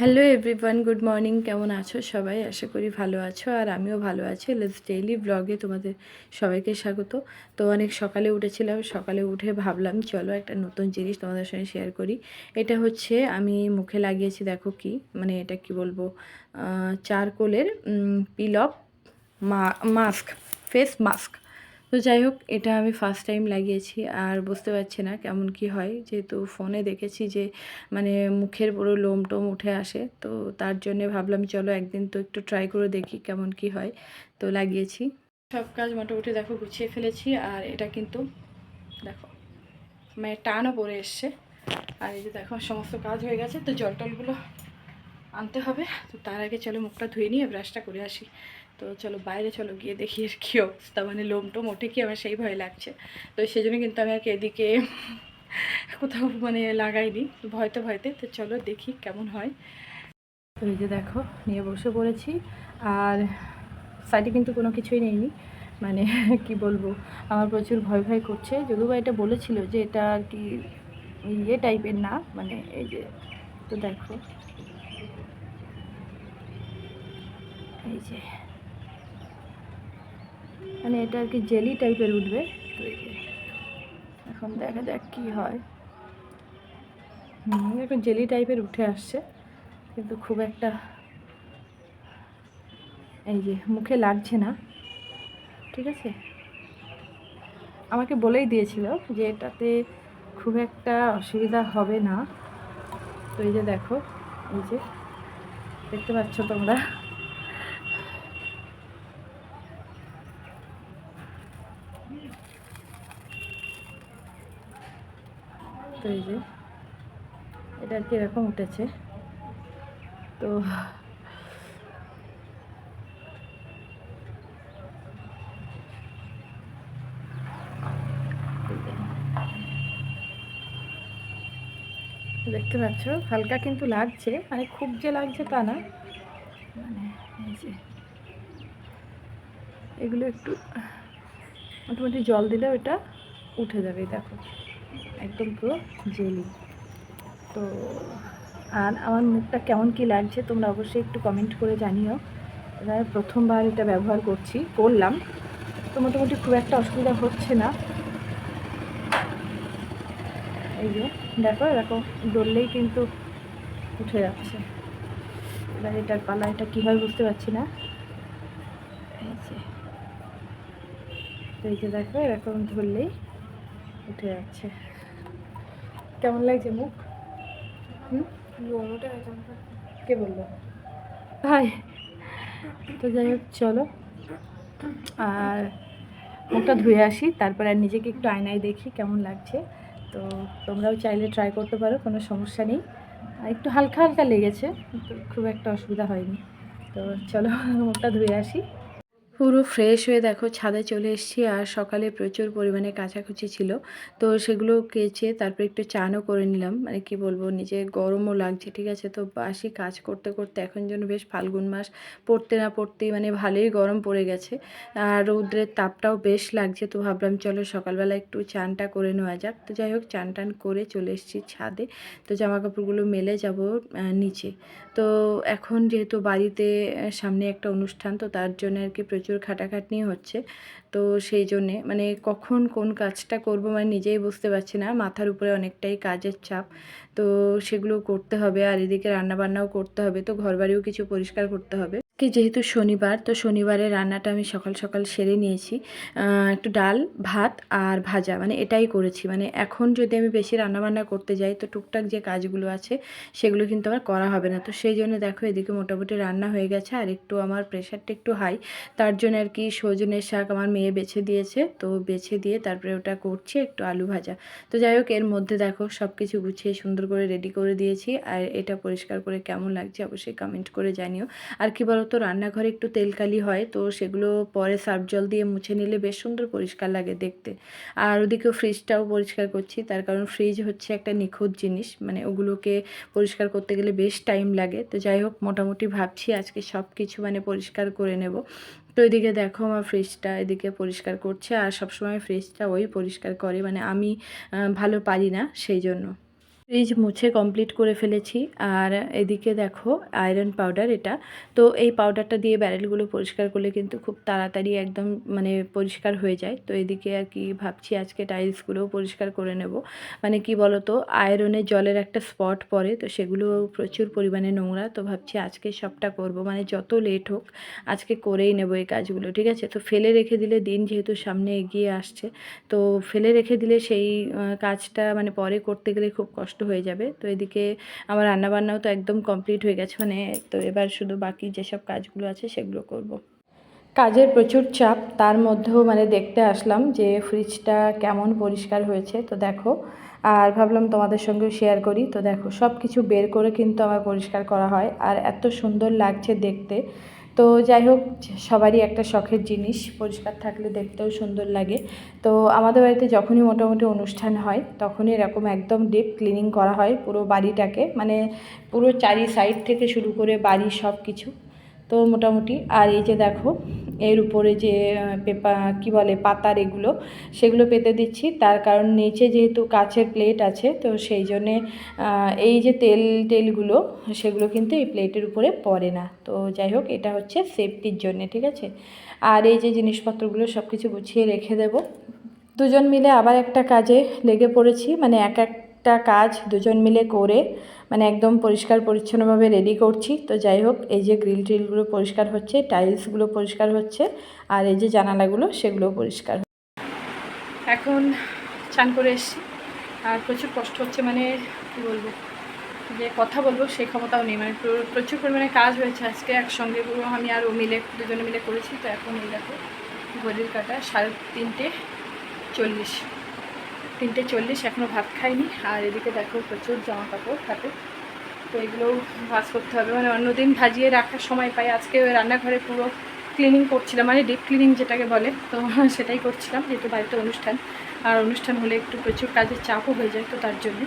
Hello everyone good morning কেমন আছো সবাই? আশা করি ভালো আছো, আর আমিও ভালো আছি। লেটস ডেইলি ব্লগে তোমাদের সবাইকে স্বাগত। তো অনেক সকালে উঠেছিলাম, সকালে উঠে ভাবলাম, চলো একটা নতুন জিনিস তোমাদের সঙ্গে শেয়ার করি। এটা হচ্ছে, আমি মুখে লাগিয়েছি, দেখো কি মানে এটা কি বলব চারকোলের peel off mask face mask তো যাই হোক, এটা আমি ফার্স্ট টাইম লাগিয়েছি, আর বুঝতে পারছি না কেমন কি হয়। যেহেতু ফোনে দেখেছি যে মানে মুখের পুরো লোম টোম উঠে আসে, তো তার জন্যে ভাবলাম চলো একদিন তো একটু ট্রাই করে দেখি কেমন কি হয়। তো লাগিয়েছি। সব কাজ মোটামুটি দেখো গুছিয়ে ফেলেছি, আর এটা কিন্তু দেখো মানে টানও পরে এসছে। আর এই যে দেখো, সমস্ত কাজ হয়ে গেছে, তো জল টলগুলো আনতে হবে। তো তার আগে চলো মুখটা ধুয়ে নিয়ে ব্রাশটা করে আসি। তো চলো বাইরে চলো গিয়ে দেখি এর কী অবস্থা। মানে লোম টোম ওঠে কি আমার সেই ভয় লাগছে। তো সেই জন্য কিন্তু আমি আর কি এদিকে কোথাও মানে লাগাইনি, ভয়তে ভয়তে। তো চলো দেখি কেমন হয়। তো এই যে দেখো, নিয়ে বসে পড়েছি। আর সাইডে কিন্তু কোনো কিছুই নেইনি। মানে কি বলব, আমার প্রচুর ভয় ভয় করছে। যদিও বা এটা বলেছিল যে এটা আর কি ইয়ে টাইপের না মানে এই যে, তো দেখো। এই যে। মানে এটা আর কি জেলি টাইপের উঠবে। তো এখন দেখা যাক কী হয়। এখন জেলি টাইপের উঠে আসছে, কিন্তু খুব একটা এই যে মুখে লাগছে না। ঠিক আছে? আমাকে বলেই দিয়েছিল যে এটাতে খুব একটা অসুবিধা হবে না। তো এই যে দেখো, এই যে দেখতে পাচ্ছ তোমরা? তো এই যে, এটা আর কি এরকম উঠেছে। তো দেখতে পাচ্ছ, হালকা কিন্তু লাগছে মানে খুব যে লাগছে তা না। মানে এগুলো একটু মোটামুটি জল দিলে ওটা উঠে যাবে, দেখো। একদম পুরো জেলি। তো, আর আমার মুখটা কেমন কি লাগছে তোমরা অবশ্যই একটু কমেন্ট করে জানিও। এবার প্রথমবার এটা ব্যবহার করছি, করলাম। তো মোটামুটি খুব একটা অসুবিধা হচ্ছে না। এই যে, দেখো এরকম দৌড়লেই কিন্তু উঠে যাচ্ছে। এবার এটার পালা, এটা কীভাবে বুঝতে পারছি না। এই যে এই যে দেখো, এরকম ধরলেই উঠে যাচ্ছে। কেমন লাগছে মুখ? কে বলল? ভাই তো যাই হোক চলো। আর মুখটা ধুয়ে আসি তারপর আর নিজেকে একটু আয়নায় দেখি কেমন লাগছে। তো তোমরাও চাইলে ট্রাই করতে পারো কোনো সমস্যা নেই। একটু হালকা হালকা লেগেছে খুব একটা অসুবিধা হয়নি। তো চলো মুখটা ধুয়ে আসি। পুরো ফ্রেশ হয়ে দেখো ছাদে চলে এসেছি আর সকালে প্রচুর পরিমাণে কাচাকুচি ছিল। তো সেগুলো কেচে তারপর একটু চানও করে নিলাম। মানে কি বলব, নিজে গরমও লাগছে, ঠিক আছে? তো বাসি কাজ করতে করতে এখন যেন বেশ ফাল্গুন মাস, পড়তে না পড়তেই মানে ভালোই গরম পড়ে গেছে। আর রৌদ্রের তাপটাও বেশ লাগছে, তো ভাবলাম চলো সকালবেলা একটু চানটা করে নেওয়া যাক। তো যাই হোক চান টান করে চলে এসেছি ছাদে। তো জামা কাপড়গুলো মেলে যাব নিচে। তো এখন যেহেতু বাড়িতে সামনে একটা অনুষ্ঠান, তো তার জন্য আর কি প্রচুর খাটাখাটনি হচ্ছে। তো সেই জন্যে মানে কখন কোন কাজটা করব মানে নিজেই বুঝতে পারছি না। মাথার উপরে অনেকটাই কাজের চাপ। তো সেগুলো করতে হবে, আর এদিকে রান্নাবান্নাও করতে হবে। তো ঘরবাড়িও কিছু পরিষ্কার করতে হবে। কি যেহেতু শনিবার, তো শনিবারে রান্নাটা আমি সকাল সকাল সেরে নিয়েছি। একটু ডাল, ভাত আর ভাজা মানে এটাই করেছি। মানে এখন যদি আমি বেশি রান্নাবান্না করতে যাই, তো টুকটাক যে কাজগুলো আছে, সেগুলো কিন্তু আমার করা হবে না। তো সেই জন্য দেখো, এদিকে মোটামুটি রান্না হয়ে গেছে, আর একটু আমার প্রেশারটা একটু হাই তার জন্য আর কি সজনের শাক আমার মেয়ে বেছে দিয়েছে, তো বেছে দিয়ে তারপরে ওটা করছি একটু আলু ভাজা। তো যাই হোক, এর মধ্যে দেখো সব কিছু গুছিয়ে সুন্দর করে রেডি করে দিয়েছি, আর এটা পরিষ্কার করে কেমন লাগছে অবশ্যই কমেন্ট করে জানিও। আর কি বলো তো রান্নাঘরে একটু তেলকালি হয়, তো সেগুলো পরে সার্ফ জল দিয়ে মুছে নিলে বেশ সুন্দর পরিষ্কার লাগে দেখতে। আর ওদিকেও ফ্রিজটাও পরিষ্কার করছি, তার কারণ ফ্রিজ হচ্ছে একটা নিখুঁত জিনিস মানে ওগুলোকে পরিষ্কার করতে গেলে বেশ টাইম লাগে। তো যাই হোক, মোটামুটি ভাবছি আজকে সব কিছু মানে পরিষ্কার করে নেব। তো এদিকে দেখো আমার ফ্রিজটা এদিকে পরিষ্কার করছে, আর সবসময় ফ্রিজটা ওই পরিষ্কার করে মানে আমি ভালো পারি না, সেই জন্য। ফ্রিজ মুছে কমপ্লিট করে ফেলেছি। আর এদিকে দেখো আয়রন পাউডার এটা। তো এই পাউডারটা দিয়ে ব্যারেলগুলো পরিষ্কার করলে কিন্তু খুব তাড়াতাড়ি একদম মানে পরিষ্কার হয়ে যায়। তো এদিকে আর কি ভাবছি আজকে টাইলসগুলোও পরিষ্কার করে নেব। মানে কি বলো তো আয়রনের জলের একটা স্পট পড়ে, তো সেগুলো প্রচুর পরিমাণে নোংরা। তো ভাবছি আজকে সবটা করব। মানে যত লেট হোক, আজকে করেই নেব এই কাজগুলো, ঠিক আছে? তো ফেলে রেখে দিলে দিন যেহেতু সামনে এগিয়ে আসছে, তো ফেলে রেখে দিলে সেই কাজটা মানে পরে করতে গেলে খুব কষ্ট হয়ে যাবে। তো এদিকে আমার রান্নাবান্নাও তো একদম কমপ্লিট হয়ে গেছে মানে তো এবার শুধু বাকি যেসব কাজগুলো আছে সেগুলো করব। কাজের প্রচুর চাপ, তার মধ্যেও মানে দেখতে আসলাম যে ফ্রিজটা কেমন পরিষ্কার হয়েছে, তো দেখো। আর ভাবলাম তোমাদের সঙ্গেও শেয়ার করি, তো দেখো সব কিছু বের করে কিন্তু আমার পরিষ্কার করা হয়। আর এত সুন্দর লাগছে দেখতে। তো যাই হোক, সবারই একটা শখের জিনিস। পরিষ্কার থাকলে দেখতেও সুন্দর লাগে। তো আমাদের বাড়িতে যখনই মোটামুটি অনুষ্ঠান হয়, তখনই এরকম একদম ডিপ ক্লিনিং করা হয় পুরো বাড়িটাকে। মানে পুরো চারি সাইড থেকে শুরু করে বাড়ি সব কিছু তো মোটামুটি, আর এই যে দেখো, এর উপরে যে পেপা, কি বলে, পাতার এগুলো, সেগুলো পেতে দিচ্ছি। তার কারণ নিচে যেহেতু কাছের প্লেট আছে, তো সেই জন্যে এই যে তেল টেলগুলো সেগুলো কিন্তু এই প্লেটের উপরে পড়ে না। তো যাই হোক, এটা হচ্ছে সেফটির জন্যে, ঠিক আছে? আর এই যে জিনিসপত্রগুলো সব কিছু গুছিয়ে রেখে দেবো। দুজন মিলে আবার একটা কাজে লেগে পড়েছি মানে এক একটা কাজ দুজন মিলে করে মানে একদম পরিষ্কার পরিচ্ছন্নভাবে রেডি করছি। তো যাই হোক, এই যে গ্রিল ট্রিলগুলো পরিষ্কার হচ্ছে টাইলসগুলো পরিষ্কার হচ্ছে, আর এই যে জানালাগুলো সেগুলো পরিষ্কার এখন চান করে এসছি। আর প্রচুর কষ্ট হচ্ছে মানে কী বলব, যে কথা বলব সেই ক্ষমতাও নেই। মানে প্রচুর পরিমাণে কাজ হয়েছে আজকে। একসঙ্গে পুরো আমি আর ও মিলে, দুজনে মিলে করেছি। তো এখন এই দেখো, ঘড়ির কাটা সাড়ে তিনটে চল্লিশ। তিনটে চল্লিশ এখনও ভাত খাইনি। আর এদিকে দেখো প্রচুর জামা কাপড় হাতে। তো এগুলোও ভাজ করতে হবে। মানে অন্যদিন ভাজিয়ে রাখার সময় পাই। আজকে রান্নাঘরে পুরো ক্লিনিং করছিলাম। মানে ডিপ ক্লিনিং যেটাকে বলে। তো সেটাই করছিলাম। যেহেতু বাড়িতে অনুষ্ঠান। আর অনুষ্ঠান হলে একটু প্রচুর কাজের চাপও হয়ে যায় তো তার জন্য।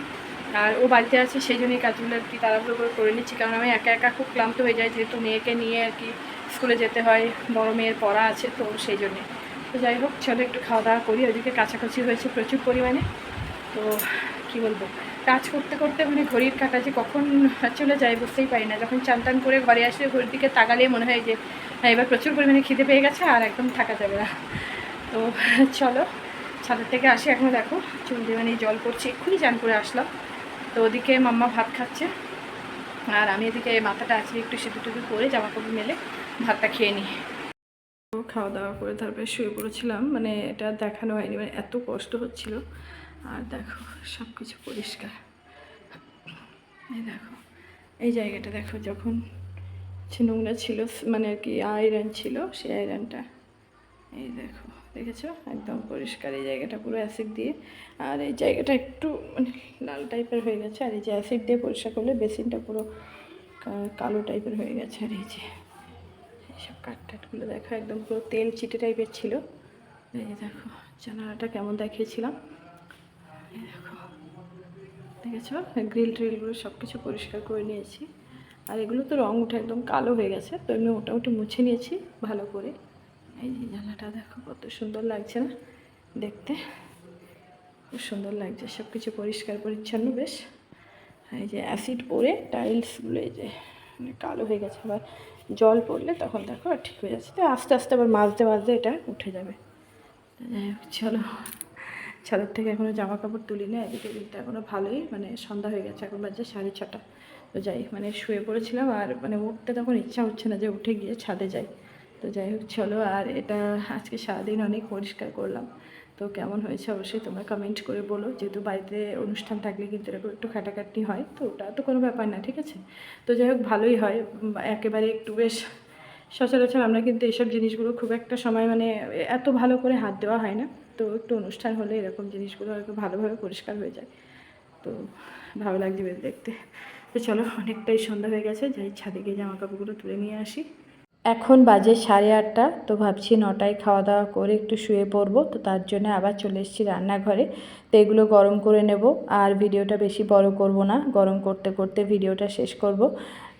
আর ও বাড়িতে আছে, সেই জন্যই কাজগুলো আর কি তাড়াহুড়ো করে করে নিচ্ছি। কারণ আমি একা একা খুব ক্লান্ত হয়ে যাই। যেহেতু মেয়েকে নিয়ে আর কি স্কুলে যেতে হয়, বড় মেয়ের পড়া আছে তো সেই জন্যে। তো যাই হোক, চলো একটু খাওয়া দাওয়া করি। ওইদিকে কাছাকাছি হয়েছে প্রচুর পরিমাণে। তো কি বলব? কাজ করতে করতে মানে ঘড়ির কাটা যে কখন চলে যায় বুঝতেই পারি না। যখন চান টান করে ঘরে আসলে ঘড়ির দিকে তাকালে মনে হয় যে হ্যাঁ এবার প্রচুর পরিমাণে খিদে পেয়ে গেছে আর একদম থাকা যাবে না। তো চলো, ছাদের থেকে আসি এখন দেখো। চুল দিয়ে মানে জল পড়ছে, এক্ষুনি চান করে আসলাম। তো ওদিকে মাম্মা ভাত খাচ্ছে। আর আমি এদিকে মাথাটা আছি একটু সিঁদুর টুদুর করে জামা কাপড় মেলে ভাতটা খেয়ে নিই। খাওয়া দাওয়া করে তারপরে শুয়ে পড়েছিলাম। মানে এটা দেখানো হয়নি মানে এত কষ্ট হচ্ছিল। আর দেখো সব কিছু পরিষ্কার। এই দেখো, এই জায়গাটা দেখো, যখন নোংরা ছিল মানে আর কি আয়রন ছিল, সেই আয়রনটা। এই দেখো, দেখেছ? একদম পরিষ্কার, এই জায়গাটা পুরো অ্যাসিড দিয়ে। আর এই জায়গাটা একটু মানে লাল টাইপের হয়ে গেছে। আর এই যে অ্যাসিড দিয়ে পরিষ্কার করলে বেসিনটা পুরো কালো টাইপের হয়ে গেছে। আর এই যে এইসব কাঠ টাটগুলো দেখো, একদম পুরো তেল চিটে টাইপের ছিল। এই দেখো, জানালাটা কেমন দেখিয়েছিলাম। এই দেখো, দেখেছ? গ্রিল ট্রিলগুলো সব কিছু পরিষ্কার করে নিয়েছি। আর এগুলো তো রং উঠে একদম কালো হয়ে গেছে, তো এমনি মোটামুটি মুছে নিয়েছি ভালো করে। এই যে জানলাটা দেখো, কত সুন্দর লাগছে না দেখতে। খুব সুন্দর লাগছে সব কিছু পরিষ্কার পরিচ্ছন্ন বেশ। এই যে অ্যাসিড পরে টাইলসগুলো এই যে মানে কালো হয়ে গেছে আবার। জল পড়লে তখন দেখো আর ঠিক হয়ে যাচ্ছে। তো আস্তে আস্তে আবার মাজতে মাজতে এটা উঠে যাবে। চলো। ছাদের থেকে এখনও জামা কাপড় তুলি না এদিকে দিনটা এখনও ভালোই মানে সন্ধ্যা হয়ে গেছে, এখন বাজে সাড়ে ছটা। তো যাই মানে শুয়ে পড়েছিলাম, আর মানে উঠতে তখন ইচ্ছা হচ্ছে না যে উঠে গিয়ে ছাদে যাই। তো যাই হোক, চলো আর এটা আজকে সারাদিন অনেক পরিষ্কার করলাম। তো কেমন হয়েছে অবশ্যই তোমরা কমেন্ট করে বলো। যেহেতু বাড়িতে অনুষ্ঠান থাকলে কিন্তু এরকম একটু খাটাখাটনি হয়, তো ওটা তো কোনো ব্যাপার না, ঠিক আছে? তো যাই হোক, ভালোই হয়। একেবারে একটু বেশ সচরাচর আমরা কিন্তু এসব জিনিসগুলো খুব একটা সময় মানে এত ভালো করে হাত দেওয়া হয় না। তো একটু অনুষ্ঠান হলে এরকম জিনিসগুলো হয়তো ভালোভাবে পরিষ্কার হয়ে যায়। তো ভালো লাগছে বেশ দেখতে। তো চলো, অনেকটাই সন্ধ্যা হয়ে গেছে। যাই, ছাদে গিয়ে জামা কাপড়গুলো তুলে নিয়ে আসি। এখন বাজে সাড়ে আটটা, তো ভাবছি নটায় খাওয়া দাওয়া করে একটু শুয়ে পড়ব, তো তার জন্য আবার চলে এসেছি রান্নাঘরে। তো এগুলো গরম করে নেব, আর ভিডিওটা বেশি বড় করব না, গরম করতে করতে ভিডিওটা শেষ করব।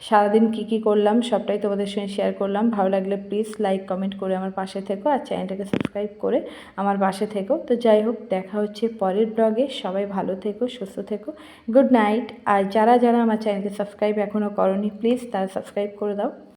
সারাদিন কী কী করলাম সবটাই তোমাদের সঙ্গে শেয়ার করলাম, ভালো লাগলে প্লিজ লাইক কমেন্ট করে আমার পাশে থেকো, আর চ্যানেলটাকে সাবস্ক্রাইব করে আমার পাশে থেকো। তো যাই হোক, দেখা হচ্ছে পরের ব্লগে সবাই ভালো থেকো, সুস্থ থেকো গুড নাইট আর যারা যারা আমার চ্যানেলকে সাবস্ক্রাইব এখনও করনি প্লিজ তারা সাবস্ক্রাইব করে দাও।